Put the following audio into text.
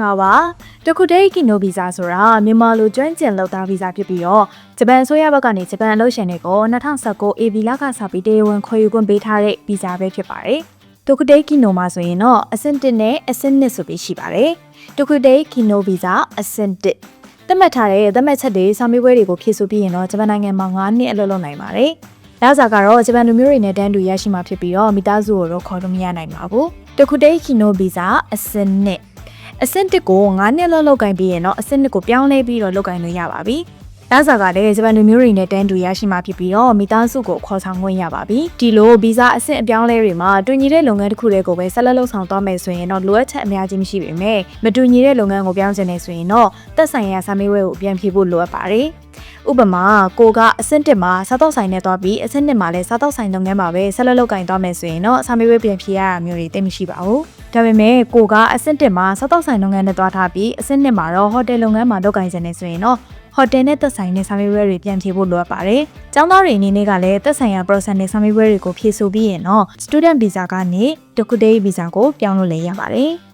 ငါပါတခုတည်းကီနိုဗီဇာဆိုတာမြန်မာလိုကျွမ်းကျင်လောက်သားဗီဇာဖြစ်ပြီးတော့ဂျပန်အစိုးရဘက်ကနေဂျပန်အလုပ်ရှင်တွေကို2019 AB လကစပြီးတရားဝင်ခေါ်ယူခွင့်ပေးထားတဲ့ဗီဇာပဲဖြစ်ပါတယ်တခုတည်းကီနိုမှာဆိုရင်တော့အဆင့်1နဲ့အဆင့်2ဆိုပြီးရှိပါတယ်တခုတည်းကီနိုဗီဇာအဆင့်1သတ်မှတ်ထားတဲ့သတ်မှတ်ချက်တွေစာမေးပွဲတွေကိုဖြည့်ဆို့ပြီးရင်တော့ဂျပန်နိုင်ငံမှာ9နှစ်အလုပ်လုပ်နိုင်ပါတယ်။နောက်စားကတော့ဂျပန်လူမျိုးတွေနဲ့တန်းတူရရှိမှာဖြစ်ပြီးတော့မိသားစုကိုတော့ခေါ်လို့မရနိုင်ပါဘူး။တခုတည်းကီနိုဗီဇာအဆင့်2 အဆင့်1ကို9နှစ်လောက်လောက်ကင်ပြီးရင်တော့အဆင့်2ကိုပြောင်းလဲပြီးတော့လောက်ကင်လို့ရပါပြီ။နောက်စားကလည်းဂျပန်လူမျိုးတွေနဲ့တန်းတူရရှိမှာဖြစ်ပြီးတော့မိသားစုကိုခေါ်ဆောင်ခွင့်ရပါပြီ။ဒီလိုဗီဇာအဆင့်အပြောင်းလဲတွေမှာတူညီတဲ့လုပ်ငန်းတစ်ခုတည်းကိုပဲဆက်လက်လုပ်ဆောင်သွားမယ်ဆိုရင်တော့လိုအပ်ချက်အများကြီးမရှိပေမဲ့မတူညီတဲ့လုပ်ငန်းကိုပြောင်းချင်နေဆိုရင်တော့သက်ဆိုင်ရာစာမေးပွဲကိုပြန်ဖြေဖို့လိုအပ်ပါတယ်။ဥပမာကိုကအဆင့်1မှာစားတော့ဆိုင်နဲ့သွားပြီးအဆင့်2မှာလည်းစားတော့ဆိုင်လုပ်ငန်းမှာပဲဆက်လက်လုပ်ကင်သွားမယ်ဆိုရင်တော့စာမေးပွဲပြန်ဖြေရတာမျိုးတွေတိတ်မရှိပါဘူး။ ဒါပေမဲ့ကိုကအဆင့်1မှာစားတော့ဆိုင်လုပ်ငန်းနဲ့သွားထားပြီးအဆင့်2မှာတော့ဟိုတယ်လုပ်ငန်းမှာလုပ်ကင်နေဆိုရင်တော့ဟိုတယ်နဲ့သက်ဆိုင်တဲ့စာမေးပွဲတွေပြန်ဖြေဖို့လိုအပ်ပါတယ်။ကျောင်းသားတွေအနေနဲ့ကလည်းသက်ဆိုင်ရာ process နဲ့စာမေးပွဲတွေကိုဖြေဆိုပြီးရင်တော့ student visa ကနေ document visa ကိုပြောင်းလို့လည်းရပါတယ်။